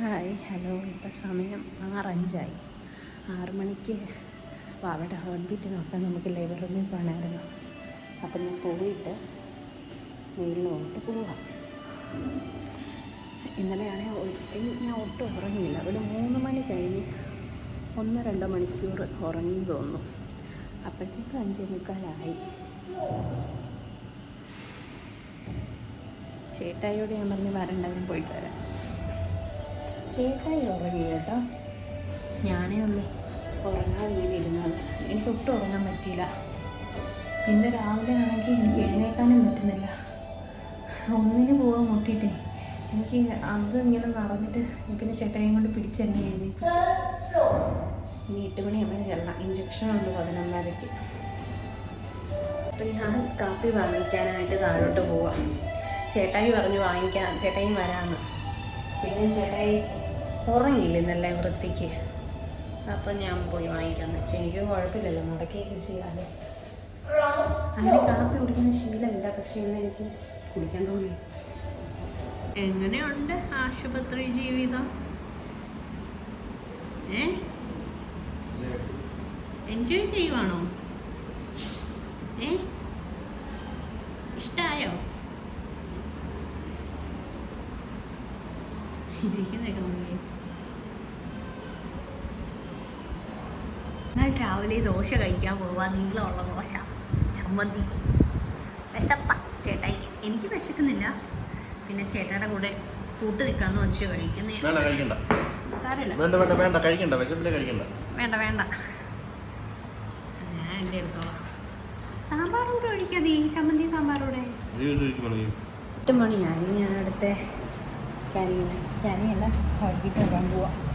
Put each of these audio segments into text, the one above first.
Hi hello. ഇപ്പം സമയം ആറഞ്ചായി. ആറ് മണിക്ക് അവിടെ ഹോൺ ബീറ്റ് നോക്കാൻ നമുക്ക് ലേബർ റൂമിൽ പോകണമായിരുന്നു അപ്പം ഞാൻ പോയിട്ട് മേലിലോട്ട് പോവാം. ഇന്നലെയാണെങ്കിൽ ഞാൻ ഒട്ടും ഉറങ്ങിയില്ല. ഒരു മൂന്ന് മണി കഴിഞ്ഞ് ഒന്ന് രണ്ട് മണിക്കൂർ ഉറങ്ങി തോന്നുന്നു. അപ്പോഴത്തേക്കും അഞ്ചേ മുക്കാലായി. ചേട്ടായിയോട് ഞാൻ പറഞ്ഞ് വരണ്ടെങ്കിലും പോയിട്ട് വരാം. ചേട്ടായി ഉറങ്ങി കേട്ടോ. ഞാനേ ഉള്ളൂ. ഉറങ്ങാതെ ഇങ്ങനെ ഇരുന്നത്. എനിക്ക് ഒട്ടും ഉറങ്ങാൻ പറ്റിയില്ല. പിന്നെ രാവിലെ ആണെങ്കിൽ എനിക്ക് എഴുന്നേക്കാനും പറ്റുന്നില്ല. ഒന്നിന് പോകാൻ മുട്ടിയിട്ടേ എനിക്ക് അത് ഇങ്ങനെ നടന്നിട്ട് പിന്നെ ചേട്ടായും കൊണ്ട് പിടിച്ച് തന്നെ എഴുന്നേപ്പിച്ച് ഇനി എട്ട് മണിയാകുമ്പോൾ ചെല്ലണം. ഇഞ്ചക്ഷൻ ഉണ്ട് പതിനൊന്നരയ്ക്ക്. അപ്പം ഞാൻ കാപ്പി വാങ്ങിക്കാനായിട്ട് താഴോട്ട് പോവാം. ചേട്ടായി പറഞ്ഞു വാങ്ങിക്കാൻ ചേട്ടായി വരാമെന്ന് പിന്നെ ചേട്ടായി ഉറങ്ങിയില്ല വൃത്തിക്ക്? അപ്പം ഞാൻ പോയി വാങ്ങിക്കാന്ന് വെച്ചാൽ എനിക്ക് കുഴപ്പമില്ലല്ലോ നടക്കുകയൊക്കെ ചെയ്യാതെ അങ്ങനെ കാപ്പി കുടിക്കുന്ന ശീലമില്ല പക്ഷേ ഇന്ന് എനിക്ക് കുടിക്കാൻ തോന്നി. എങ്ങനെയുണ്ട് ആശുപത്രി ജീവിതം? എൻജോയ് ചെയ്യുവാണോ? ഏ? ഇഷ്ടായോ? ഇരിക്കുന്നതൊക്കെ നോക്കി ഞങ്ങൾ രാവിലെ ദോശ കഴിക്കാൻ പോവാ. നീളമുള്ള ദോശ. ചമ്മന്തി. വിശപ്പ. ചേട്ടായി എനിക്ക് വിശക്കുന്നില്ല. പിന്നെ ചേട്ടയുടെ കൂടെ കൂട്ട് നിൽക്കാന്ന് വെച്ച് കഴിക്കുന്നേ. കഴിക്കണ്ട. സാരമില്ല. വേണ്ട വേണ്ട വേണ്ട. കഴിക്കണ്ട. വിശപ്പില്ല കഴിക്കണ്ട. വേണ്ട വേണ്ട. ഞാൻ എന്റെ അടുത്തോളാം സാമ്പാറൂടെ ഒഴിക്കാ നീ. ചമ്മന്തി സാമ്പാറൂടെ. എട്ട് മണിയായി. ഞാൻ അടുത്ത സ്കാനിങ് സ്കാനിങ് അല്ല ഹോൾബിറ്റ് വരാൻ പോവാം.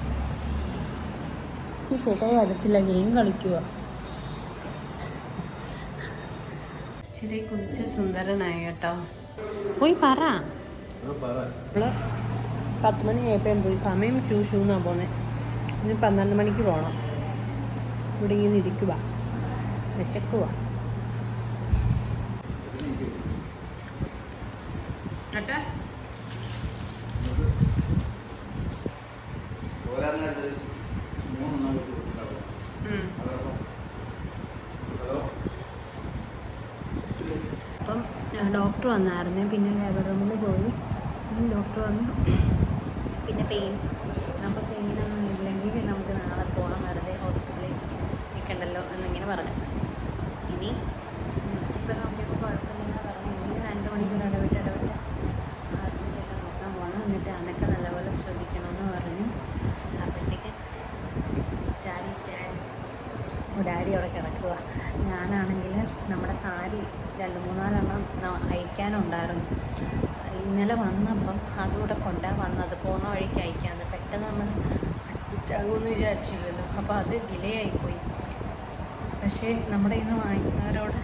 ചേട്ടായി വരത്തില്ല. ഗെയിം കളിക്കുക ഇച്ചിരി കുളിച്ച് സുന്ദരനായി കേട്ടോ. പോയി പറ. പത്ത് മണി ആയപ്പോൾ പോയി. സമയം ചൂഷു എന്നാ പോന്നെ. ഇനി പന്ത്രണ്ട് മണിക്ക് പോകണം ഇവിടെ ഇങ്ങനെ ഇരിക്കുക വിശക്കുക കേട്ടോ അപ്പം ഡോക്ടർ വന്നായിരുന്നു. പിന്നെ ലേബർ റൂമിൽ പോയി. ഡോക്ടർ വന്നു. പിന്നെ പെയിൻ അപ്പോൾ പെയിനൊന്നും ഇല്ലെങ്കിൽ നമുക്ക് നാളെ പോകാം വെറുതെ ഹോസ്പിറ്റലിൽ നിൽക്കണ്ടല്ലോ എന്നിങ്ങനെ പറഞ്ഞു. ഇനി ഇപ്പം നോക്കിയപ്പോൾ കുഴപ്പമില്ലെന്നാ പറഞ്ഞു ഇനി രണ്ട് മണിക്കൂർ ഇടവിട്ട് ഇടവിട്ട് ഹാർട്ടിന്റെയൊക്കെ നോക്കാൻ പോകണം എന്നിട്ട് അനക്ക നല്ലപോലെ ശ്രദ്ധിക്കണമെന്ന് പറഞ്ഞു അപ്പോഴത്തേക്ക് ഡാഡി ഡാഡി ഡാഡി അവിടെ കിടക്കുക ഞാനാണെങ്കിൽ നമ്മുടെ സാരി രണ്ട് മൂന്നാലെണ്ണം അയക്കാനുണ്ടായിരുന്നു. ഇന്നലെ വന്നപ്പം അതുകൂടെ കൊണ്ടാ വന്നത്. പോകുന്ന വഴിക്ക് അയക്കാന്ന്. പെട്ടെന്ന് നമ്മൾ അഡ്മിറ്റാകുമെന്ന് വിചാരിച്ചില്ലല്ലോ. അപ്പോൾ അത് ഡിലേ ആയിപ്പോയി പക്ഷേ നമ്മുടെ ഇന്ന് വാങ്ങിക്കുന്നവരോട്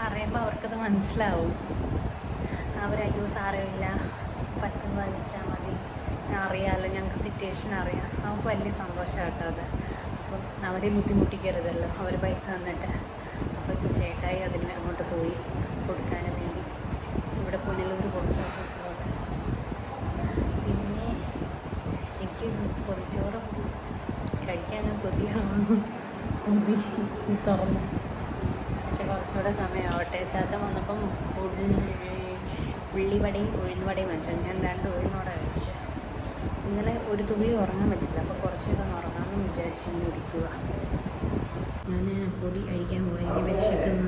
പറയുമ്പോൾ അവർക്കത് മനസ്സിലാവും. അവർ അയ്യോ സാരമില്ല. പറ്റും വലിച്ചാൽ മതി. അറിയാമല്ലോ ഞങ്ങൾക്ക് സിറ്റുവേഷൻ അറിയാം. നമുക്ക് വലിയ സന്തോഷം കേട്ടോ അത്. അപ്പം അവരെ ബുദ്ധിമുട്ടിക്കരുതല്ലോ. അവർ പൈസ തന്നിട്ട്. അപ്പോൾ ഇപ്പോൾ ചേട്ടായി അതിന് അങ്ങോട്ട് പോയി കൊടുക്കാനും വേണ്ടി. ഇവിടെ പുനലൂർ പോസ്റ്റ് ഓഫീസിലോട്ട് പിന്നെ എനിക്ക് പൊതിച്ചോറ് കഴിക്കാൻ കൊതിയാവുന്നു. കൊതി തുറന്നു. പക്ഷെ കുറച്ചുകൂടെ സമയമാവട്ടെ ചാച്ച വന്നപ്പം ഉള്ളി ഉള്ളിവടയും ഉഴുന്നുവടയും വെച്ചു. ഞാൻ രണ്ട് ഉഴുന്നോടെ കഴിച്ചു. ഇന്നലെ ഒരു തുള്ളി ഉറങ്ങാൻ പറ്റില്ല. അപ്പോൾ കുറച്ചൊക്കെ ഉറങ്ങാമെന്ന് വിചാരിച്ച് ഇങ്ങനെ ഇരിക്കുക ഞാൻ പൊതി കഴിക്കാൻ പോയി വിശക്കുന്നു.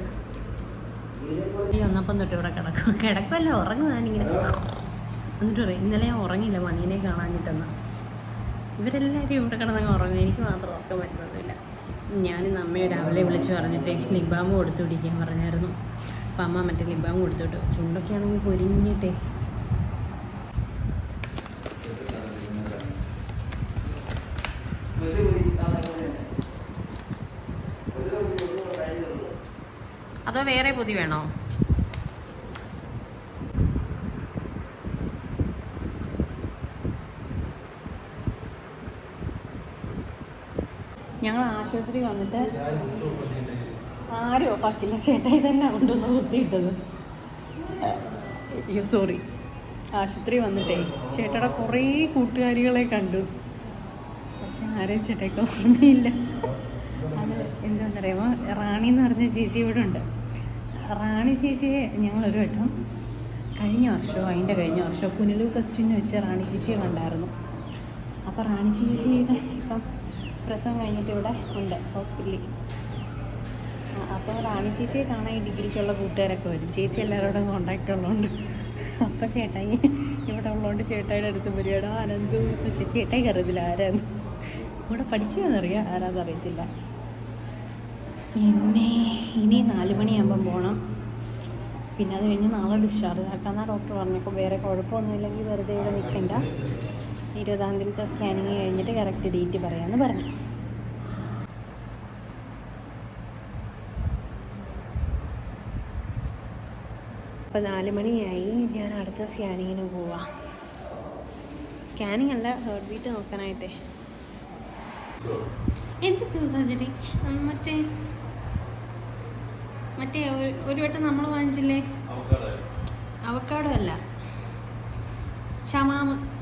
ഈ ഒന്നപ്പം തൊട്ട് ഇവിടെ കിടക്കും. കിടക്കുമല്ല ഉറങ്ങും. ഞാനിങ്ങനെ എന്നിട്ട് പറയും ഇന്നലെ ഞാൻ ഉറങ്ങില്ല മണീനെ കാണാഞ്ഞിട്ടെന്ന്. ഇവരെല്ലാവരും ഇവിടെ കിടന്നങ്ങ് ഉറങ്ങും. എനിക്ക് മാത്രം ഉറക്കം വരുന്നതില്ല ഞാൻ അമ്മയെ രാവിലെ വിളിച്ച് പറഞ്ഞിട്ട് ലിബാമ് കൊടുത്തു പിടിക്കാൻ പറഞ്ഞായിരുന്നു. അപ്പം അമ്മ മറ്റേ ലിബാം കൊടുത്തിട്ട്. ചുണ്ടൊക്കെ ആണെങ്കിൽ പൊരിഞ്ഞിട്ടേ അതോ വേറെ പൊതി വേണോ? ഞങ്ങൾ ആശുപത്രി വന്നിട്ട് ആരും ഓഫാക്കില്ല ചേട്ടായി തന്നെ കൊണ്ടുവന്ന് കുത്തിയിട്ടത്. അയ്യോ സോറി ആശുപത്രി വന്നിട്ടേ ചേട്ടയുടെ കുറേ കൂട്ടുകാരികളെ കണ്ടു. പക്ഷെ ആരെയും ചേട്ടയ്ക്ക് ഓർമ്മയില്ല. അത് എന്താണെന്ന് അറിയാമോ റാണി എന്ന് പറഞ്ഞ ചേച്ചി ഇവിടെ ഉണ്ട്. റാണി ചേച്ചിയെ ഞങ്ങളൊരു വട്ടം കഴിഞ്ഞ വർഷമോ അതിന്റെ കഴിഞ്ഞ വർഷമോ പുനലൂർ ഫെസ്റ്റിന് വെച്ച് റാണി ചേച്ചിയെ കണ്ടായിരുന്നു. അപ്പോൾ റാണി ചേച്ചിയുടെ ഇപ്പം പ്രസവം കഴിഞ്ഞിട്ട് ഇവിടെ ഉണ്ട് ഹോസ്പിറ്റലിൽ. അപ്പോൾ റാണി ചേച്ചിയെ കാണാൻ ഈ ഡിഗ്രിക്കുള്ള കൂട്ടുകാരൊക്കെ വരും. ചേച്ചി എല്ലാവരോടും കോണ്ടാക്റ്റ് ഉള്ളതുകൊണ്ട്. അപ്പോൾ ചേട്ടായി ഇവിടെ ഉള്ളതുകൊണ്ട് ചേട്ടായിയുടെ അടുത്ത് പരിപാടി ആനന്ദു ചേട്ടായി അറിയത്തില്ല ആരാന്ന്. ഇവിടെ പഠിച്ചതെന്നറിയാം ആരാന്ന് അറിയത്തില്ല. പിന്നെ ഇനി നാല് മണിയാകുമ്പം പോകണം പിന്നെ അത് കഴിഞ്ഞ് നാളെ ഡിസ്ചാർജ് ആക്കാമെന്നാണ് ഡോക്ടർ പറഞ്ഞപ്പോൾ വേറെ കുഴപ്പമൊന്നുമില്ലെങ്കിൽ വെറുതെ ഇവിടെ നിൽക്കണ്ട. ഇരുപതാം തീയതിയിലത്തെ സ്കാനിങ് കഴിഞ്ഞിട്ട് കറക്റ്റ് ഡേറ്റ് പറയാമെന്ന് പറഞ്ഞു. അപ്പോൾ നാല് മണിയായി. ഞാൻ അടുത്ത സ്കാനിങ്ങിന് പോവാം. സ്കാനിങ് അല്ല ഹേർട്ട് ബീറ്റ് നോക്കാനായിട്ടേ. എന്ത് സർജറി മറ്റേ മറ്റേ ഒരു- ഒരു വട്ടം നമ്മൾ വാങ്ങിച്ചില്ലേ? അവക്കാടോ. അല്ല. ഷമാമ്.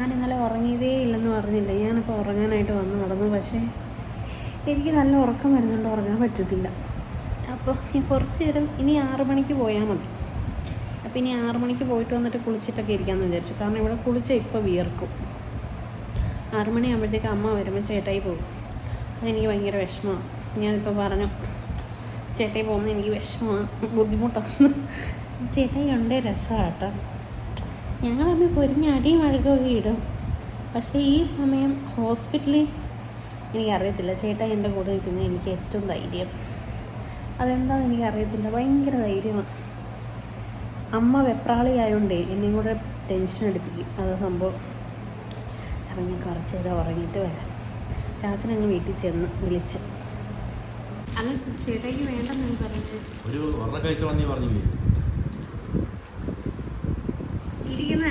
ഞാൻ ഇന്നലെ ഉറങ്ങിയതേ ഇല്ലെന്ന് പറഞ്ഞില്ല. ഞാനിപ്പോൾ ഉറങ്ങാനായിട്ട് വന്നു നടന്നു. പക്ഷേ എനിക്ക് നല്ല ഉറക്കം വരുന്നുണ്ട്. ഉറങ്ങാൻ പറ്റത്തില്ല. അപ്പോൾ ഞാൻ കുറച്ച് നേരം ഇനി ആറ് മണിക്ക് പോയാൽ മതി. അപ്പോൾ ഇനി ആറ് മണിക്ക് പോയിട്ട് വന്നിട്ട് കുളിച്ചിട്ടൊക്കെ ഇരിക്കാമെന്ന് വിചാരിച്ചു. കാരണം ഇവിടെ കുളിച്ച ഇപ്പോൾ വിയർക്കും. ആറ് മണിയാകുമ്പോഴത്തേക്ക് അമ്മ വരുമ്പോൾ ചേട്ടായി പോകും. അതെനിക്ക് ഭയങ്കര വിഷമമാണ് ഞാനിപ്പോൾ പറഞ്ഞു ചേട്ടായി പോകുന്നത് എനിക്ക് വിഷമമാണ് ബുദ്ധിമുട്ടാണ്. ചേട്ടായി ഉണ്ട് രസമാണ് കേട്ടോ ഞങ്ങൾ തമ്മിൽ പൊരിഞ്ഞ അടിയും വഴക്കൊക്കെ ഇടും. പക്ഷേ ഈ സമയം ഹോസ്പിറ്റലിൽ എനിക്കറിയത്തില്ല ചേട്ടാ എന്റെ കൂടെ നിൽക്കുന്നത് എനിക്ക് ഏറ്റവും ധൈര്യം. അതെന്താണെന്ന് എനിക്കറിയത്തില്ല ഭയങ്കര ധൈര്യമാണ്. അമ്മ വെപ്രാളിയായോണ്ടേ എന്നെയും കൂടെ ടെൻഷൻ എടുപ്പിക്കും അതാ സംഭവം. ഞാൻ കുറച്ച് നേരം ഉറങ്ങിയിട്ട് വരാം. ചാച്ചനങ്ങ് വീട്ടിൽ ചെന്ന് വിളിച്ച്. അത് ചേട്ടായിക്ക് വേണ്ടെന്ന് പറഞ്ഞത്. ഒരു ഒരെണ്ണം കഴിച്ച വന്നീ പറഞ്ഞില്ലേ? ഇരിക്കുന്ന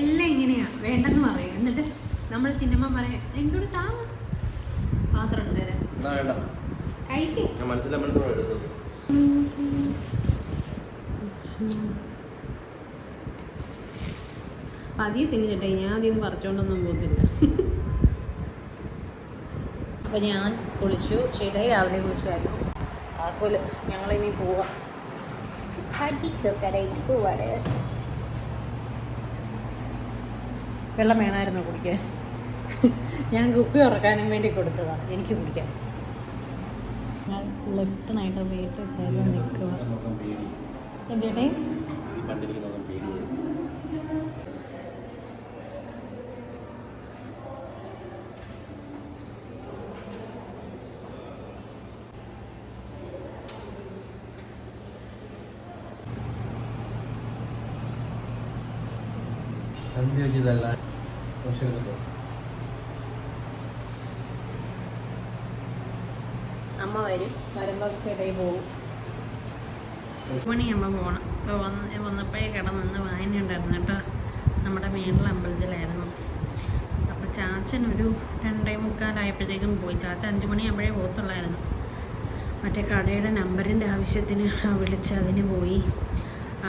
എല്ലാം ഇങ്ങനെയാ. വേണ്ടെന്ന് പറയും. എന്നിട്ട് നമ്മൾ സിനിമ പറയാം എനിക്കൂടെ താ. പാത്രം എടുത്ത് തരാം. കഴിക്കും വേണ്ട. ഞാൻ മനസ്സിലാ മനസ്സിലാണ് എടുത്തത്. പതിയെ തിന്നിട്ടെ ഞാൻ അധികം പറിച്ചോണ്ടൊന്നും പോകത്തില്ല. അപ്പോൾ ഞാൻ കുളിച്ചു. ചേട്ടായി രാവിലെ കുളിച്ചായിരുന്നു. കുഴപ്പമില്ല ഞങ്ങളിനി പോവാം. കടയിലേക്ക് പോവാടെ വെള്ളം വേണമായിരുന്നു കുടിക്കാൻ. ഞാൻ കുപ്പി ഉറക്കാനും വേണ്ടി കൊടുത്തതാണ് എനിക്ക് കുടിക്കാൻ. ഞാൻ ലെഫ്റ്റിനായിട്ട് വെയിറ്റ് ചെയ്ത് നിൽക്കുക എന്തേട്ടേ കുറച്ച് എടുത്തിട്ടോ അമ്മ വരും. വരുമ്പോൾ ചേട്ടായി പോകും മണിയാകുമ്പോൾ പോകണം ഇപ്പോൾ വന്ന് വന്നപ്പോഴേ കിടന്ന് വായന ഉണ്ടായിരുന്നു കേട്ടോ. നമ്മുടെ മേളിൽ അമ്പലത്തിലായിരുന്നു. അപ്പോൾ ചാച്ചൻ ഒരു രണ്ടേ മുക്കാലായപ്പോഴത്തേക്കും പോയി. ചാച്ച അഞ്ച് മണിയാകുമ്പോഴേ പോകത്തുള്ളായിരുന്നു. മറ്റേ കടയുടെ നമ്പറിന്റെ ആവശ്യത്തിന് വിളിച്ച് അതിന് പോയി.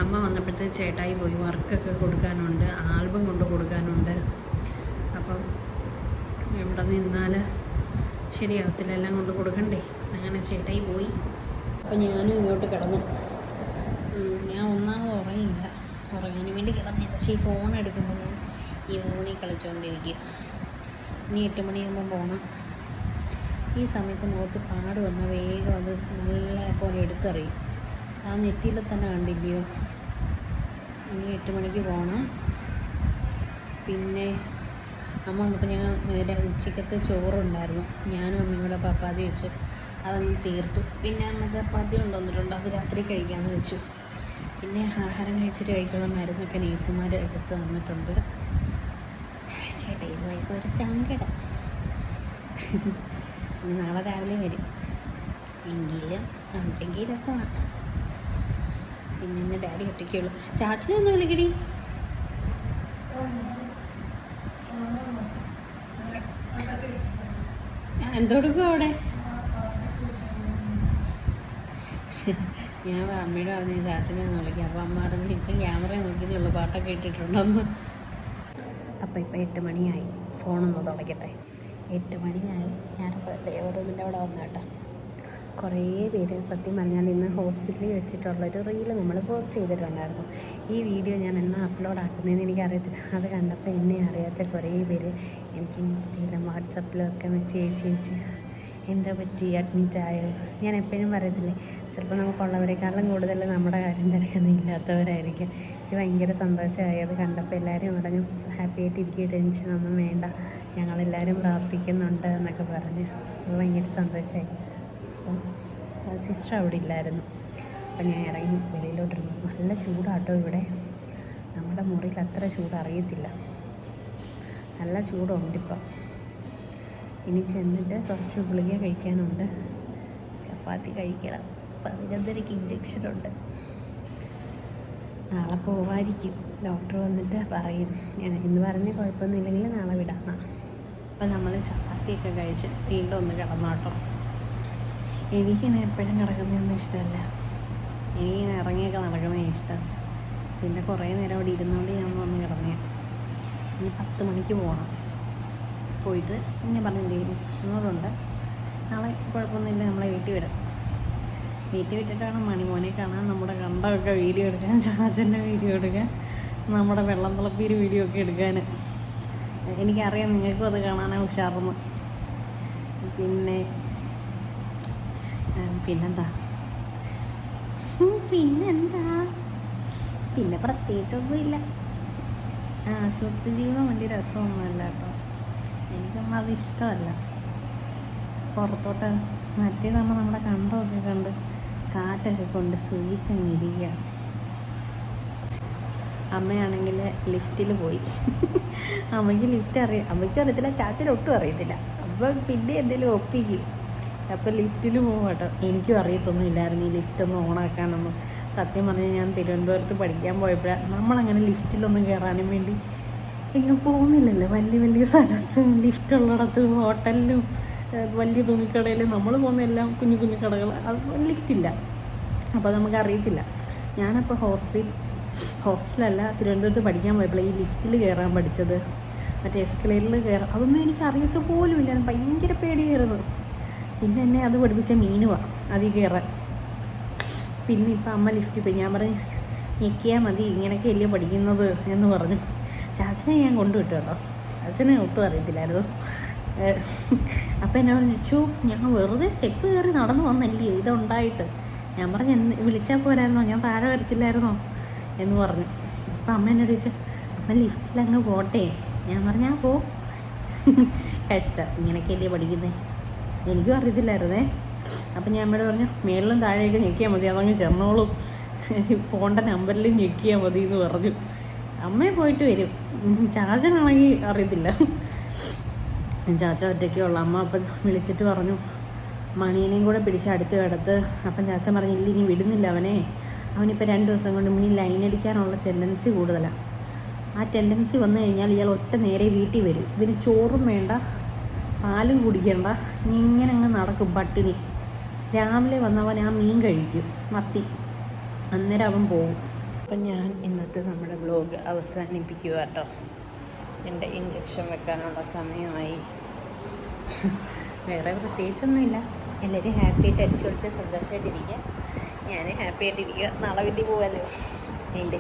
അമ്മ വന്നപ്പോഴത്തേക്ക് ചേട്ടായി പോയി വർക്കൊക്കെ കൊടുക്കാനുണ്ട് ആൽബം കൊണ്ട് കൊടുക്കാനുണ്ട്. അപ്പം ഇവിടെ നിന്നാൽ ശരിയാവത്തില്ല എല്ലാം കൊണ്ട് കൊടുക്കണ്ടേ. അങ്ങനെ ചേട്ടായി പോയി. അപ്പം ഞാനും ഇങ്ങോട്ട് കിടന്നു. ഞാൻ ഒന്നാമത് ഉറങ്ങിയില്ല. ഉറങ്ങാൻ വേണ്ടി കിടന്നില്ല പക്ഷേ ഈ ഫോൺ എടുക്കുമ്പോൾ ഞാൻ ഈ ഫോണിൽ കളിച്ചുകൊണ്ടിരിക്കും ഇനി എട്ട് മണിയാകുമ്പോൾ പോകണം ഈ സമയത്ത് മുഖത്ത് പാട് വന്നാൽ വേഗം അത് നല്ല പോലെ എടുത്തറിയും. ആ നെറ്റിയിൽ തന്നെ കണ്ടില്ലയോ? ഇനി എട്ട് മണിക്ക് പോകണം പിന്നെ അമ്മ വന്നപ്പോൾ ഞങ്ങൾ ഉച്ചക്കത്തെ ചോറുണ്ടായിരുന്നു. ഞാനും അമ്മയും കൂടെ പപ്പാതി വെച്ച്. അതങ്ങ് തീർത്തു. പിന്നെ അമ്മ ചപ്പാത്തി കൊണ്ടുവന്നിട്ടുണ്ട്. അത് രാത്രി കഴിക്കാമെന്ന് വെച്ചു. പിന്നെ ആഹാരം കഴിച്ചിട്ട് കഴിക്കാനുള്ള മരുന്നൊക്കെ നേഴ്സുമാർ എടുത്ത് തന്നിട്ടുണ്ട്. ചേട്ടയിൽ പോയപ്പോൾ ഒരു സങ്കടം. നാളെ രാവിലെ വരും. എങ്കിലും ഉണ്ടെങ്കിൽ രസമാണ്. പിന്നെ ഇന്ന് ഡാഡി ഒറ്റയ്ക്കുള്ളൂ ചാച്ചനെ ഒന്ന് വിളിക്കടി. എന്തോടുക്കും അവിടെ? ഞാൻ അമ്മയുടെ പറഞ്ഞു ചാച്ചനെ ഒന്ന് വിളിക്കാം. അപ്പോൾ അമ്മ പറഞ്ഞു ഇപ്പം ക്യാമറ നോക്കിയതുള്ളൂ പാട്ടൊക്കെ ഇട്ടിട്ടുണ്ടെന്ന്. അപ്പോൾ ഇപ്പം എട്ട് മണിയായി. ഫോണൊന്ന് തുടയ്ക്കട്ടെ എട്ട് മണിയായി. ഞാനിപ്പോൾ ലേബർ റൂമിന്റെ അവിടെ വന്നു കേട്ടോ കുറേ പേര് സത്യം പറഞ്ഞാൽ ഇന്ന് ഹോസ്പിറ്റലിൽ വെച്ചിട്ടുള്ളൊരു റീൽ നമ്മൾ പോസ്റ്റ് ചെയ്തിട്ടുണ്ടായിരുന്നു. ഈ വീഡിയോ ഞാൻ എന്നാ അപ്ലോഡ് ആക്കുന്നതെന്ന് എനിക്കറിയത്തില്ല. അത് കണ്ടപ്പോൾ എന്നെ അറിയാത്ത കുറേ പേര് എനിക്ക് ഇൻസ്റ്റയിലും വാട്സപ്പിലും ഒക്കെ മെസ്സേജ് അയച്ച് എന്താ പറ്റി? അഡ്മിറ്റ് ആയോ? ഞാൻ എപ്പോഴും പറയത്തില്ലേ ചിലപ്പോൾ നമുക്കുള്ളവരെക്കാളും കൂടുതൽ നമ്മുടെ കാര്യം തിരക്കുന്ന ഇല്ലാത്തവരായിരിക്കും. എനിക്ക് ഭയങ്കര സന്തോഷമായി. അത് കണ്ടപ്പോൾ എല്ലാവരും പറഞ്ഞു ഹാപ്പി ആയിട്ട് ഇരിക്കുക ടെൻഷനൊന്നും വേണ്ട. ഞങ്ങളെല്ലാവരും പ്രാർത്ഥിക്കുന്നുണ്ട് എന്നൊക്കെ പറഞ്ഞ്. അത് ഭയങ്കര സന്തോഷമായി. അപ്പം സിസ്റ്റർ അവിടെ ഇല്ലായിരുന്നു. അപ്പം ഞാൻ ഇറങ്ങി വെളിയിലോട്ടിരുന്നു. നല്ല ചൂടാട്ടോ ഇവിടെ. നമ്മുടെ മുറിയിൽ അത്ര ചൂട് നല്ല ചൂടുണ്ട് ഇപ്പം. ഇനി ചെന്നിട്ട് കുറച്ച് ഗുളിക കഴിക്കാനുണ്ട്. ചപ്പാത്തി കഴിക്കണം. പതിനൊന്നരയ്ക്ക് ഇഞ്ചക്ഷനുണ്ട് നാളെ പോവായിരിക്കും ഡോക്ടർ വന്നിട്ട് പറയും. ഞാൻ ഇന്ന് പറഞ്ഞ കുഴപ്പമൊന്നുമില്ലെങ്കിൽ നാളെ വിടാം അപ്പം നമ്മൾ ചപ്പാത്തിയൊക്കെ കഴിച്ച് വീണ്ടും ഒന്ന് കിടന്നോട്ടോ. എനിക്കിങ്ങനെ എപ്പോഴും കിടക്കുന്നതൊന്നും ഇഷ്ടമല്ല. എനിക്കിങ്ങനെ ഇറങ്ങിയൊക്കെ നടക്കുന്നതേ ഇഷ്ടം. പിന്നെ കുറേ നേരം അവിടെ ഇരുന്നുകൊണ്ട് ഞാൻ വന്ന് കിടന്നേ. ഇനി പത്ത് മണിക്ക് പോകണം പോയിട്ട് ഞാൻ പറഞ്ഞില്ലേ ഇൻസ്ട്രക്ഷനോടുണ്ട് നാളെ കുഴപ്പമൊന്നുമില്ല നമ്മളെ വീട്ടിൽ വിടാം. വീട്ടിൽ വിട്ടിട്ട് മണിമോനെ കാണാൻ നമ്മുടെ കണ്ടൊക്കെ വീഡിയോ എടുക്കാൻ ചാച്ചന്റെ വീഡിയോ എടുക്കാൻ നമ്മുടെ വെള്ളം തിളപ്പീര് വീഡിയോ ഒക്കെ എടുക്കാൻ. എനിക്കറിയാം നിങ്ങൾക്കും അത് കാണാനാണ് ഉഷാറെന്ന്. പിന്നെ പിന്നെന്താ? പിന്നെന്താ? പിന്നെ പ്രത്യേകിച്ചൊന്നുമില്ല. ആശുപത്രി ജീവിതം വലിയ രസമൊന്നുമല്ല കേട്ടോ. എനിക്കൊന്നും അത് ഇഷ്ടമല്ല. പുറത്തോട്ട് നമ്മൾ നമ്മുടെ കണ്ടമൊക്കെ കണ്ട് കാറ്റൊക്കെ കൊണ്ട് സൂചിച്ചങ്ങിരിക്കുക അമ്മയാണെങ്കിൽ ലിഫ്റ്റിൽ പോയി. അമ്മയ്ക്ക് ലിഫ്റ്റ് അറിയാം. അമ്മയ്ക്ക് അറിയത്തില്ല ചാച്ചന് ഒട്ടും അറിയത്തില്ല. അപ്പം പിന്നെ എന്തെങ്കിലും ഒപ്പിക്കും. അപ്പം ലിഫ്റ്റിൽ പോകും കേട്ടോ. എനിക്കും അറിയത്തൊന്നുമില്ലായിരുന്നു ഈ ലിഫ്റ്റ് ഒന്ന് ഓണാക്കാനൊന്നും. സത്യം പറഞ്ഞാൽ ഞാൻ തിരുവനന്തപുരത്ത് പഠിക്കാൻ പോയപ്പോഴാണ് നമ്മളങ്ങനെ ലിഫ്റ്റിലൊന്നും കയറാനും വേണ്ടി എങ്ങും പോകുന്നില്ലല്ലോ. വലിയ വലിയ സ്ഥലത്തും ലിഫ്റ്റ് ഉള്ളിടത്തും ഹോട്ടലിലും വലിയ തുണിക്കടയിലും നമ്മൾ പോകുന്ന എല്ലാം കുഞ്ഞു കുഞ്ഞു കടകൾ അത് ലിഫ്റ്റില്ല അപ്പോൾ നമുക്ക് അറിയത്തില്ല. ഞാനപ്പോൾ ഹോസ്റ്റലിൽ ഹോസ്റ്റലല്ല തിരുവനന്തപുരത്ത് പഠിക്കാൻ പോയപ്പോൾ ഈ ലിഫ്റ്റിൽ കയറാൻ പഠിച്ചത്. മറ്റേ എസ്കലേറ്ററിൽ കയറാം അതൊന്നും എനിക്ക് അറിയത്ത് പോലും ഇല്ല ഭയങ്കര പേടിയായിരുന്നു. പിന്നെ എന്നെ അത് പഠിപ്പിച്ച മീനുവാണ് അതിൽ കയറാൻ. പിന്നെ ഇപ്പം അമ്മ ലിഫ്റ്റ് പോയി. ഞാൻ പറഞ്ഞു ഞെക്കിയാൽ മതി ഇങ്ങനെയൊക്കെ അല്ലേ പഠിക്കുന്നത്? എന്ന് പറഞ്ഞു. ചാച്ചനെ ഞാൻ കൊണ്ടുവിട്ടു കേട്ടോ. ചാച്ചനെ ഒട്ടും അറിയത്തില്ലായിരുന്നു. അപ്പം എന്നെ പറഞ്ഞു ഞാൻ വെറുതെ സ്റ്റെപ്പ് കയറി നടന്നു വന്നല്ലേ ഇതുണ്ടായിട്ട്? ഞാൻ പറഞ്ഞു എന്ന് വിളിച്ചാൽ പോരായിരുന്നോ? ഞാൻ താഴെ വരത്തില്ലായിരുന്നോ? എന്ന് പറഞ്ഞു. അപ്പം അമ്മ എന്നോട് ചോദിച്ചു അമ്മ ലിഫ്റ്റിൽ അങ്ങ് പോട്ടെ? ഞാൻ പറഞ്ഞാൽ പോ. കഷ്ടം. ഇങ്ങനെയൊക്കെയല്ലേ പഠിക്കുന്നത് എനിക്കും അറിയത്തില്ലായിരുന്നേ. അപ്പം ഞാൻ അമ്മയോട് പറഞ്ഞു മേളിലും താഴേക്ക് ഞെക്കിയാൽ മതി അതങ്ങ് ചെന്നോളും. പോണ്ട നമ്പറിൽ ഞെക്കിയാൽ മതി എന്ന് പറഞ്ഞു. അമ്മയെ പോയിട്ട് വരും. ചാച്ചനാണെങ്കിൽ അറിയത്തില്ല. ചാച്ച ഒറ്റയ്ക്കുള്ള അമ്മ അപ്പം വിളിച്ചിട്ട് പറഞ്ഞു മണീനെയും കൂടെ പിടിച്ച് അടുത്ത് കിടത്ത്. അപ്പം ചാച്ചൻ പറഞ്ഞില്ല ഇനി വിടുന്നില്ല അവനെ. അവനിപ്പോൾ രണ്ട് ദിവസം കൊണ്ട് ഇനി ലൈൻ അടിക്കാനുള്ള ടെൻഡൻസി കൂടുതലാണ് ആ ടെൻഡൻസി വന്നു കഴിഞ്ഞാൽ ഇയാൾ ഒറ്റ നേരെ വീട്ടിൽ വരും. ഇതിന് ചോറും വേണ്ട പാലും കുടിക്കണ്ട. ഇങ്ങനെ അങ്ങ് നടക്കും പട്ടിണി. രാവിലെ വന്നവൻ ആ മീൻ കഴിക്കും. മത്തി. അന്നേരം അവൻ പോകും അപ്പം ഞാൻ ഇന്നത്തെ നമ്മുടെ ബ്ലോഗ് അവസാനിപ്പിക്കുക കേട്ടോ എന്റെ ഇഞ്ചക്ഷൻ വെക്കാനുള്ള സമയമായി. വേറെ പ്രത്യേകിച്ചൊന്നുമില്ല. എല്ലാവരും ഹാപ്പി ആയിട്ട് അടിച്ചു പൊളിച്ച് സന്തോഷമായിട്ടിരിക്കുക ഞാൻ ഹാപ്പി ആയിട്ടിരിക്കുക നാളെ വീട്ടിൽ പോകാമല്ലോ അതിന്റെ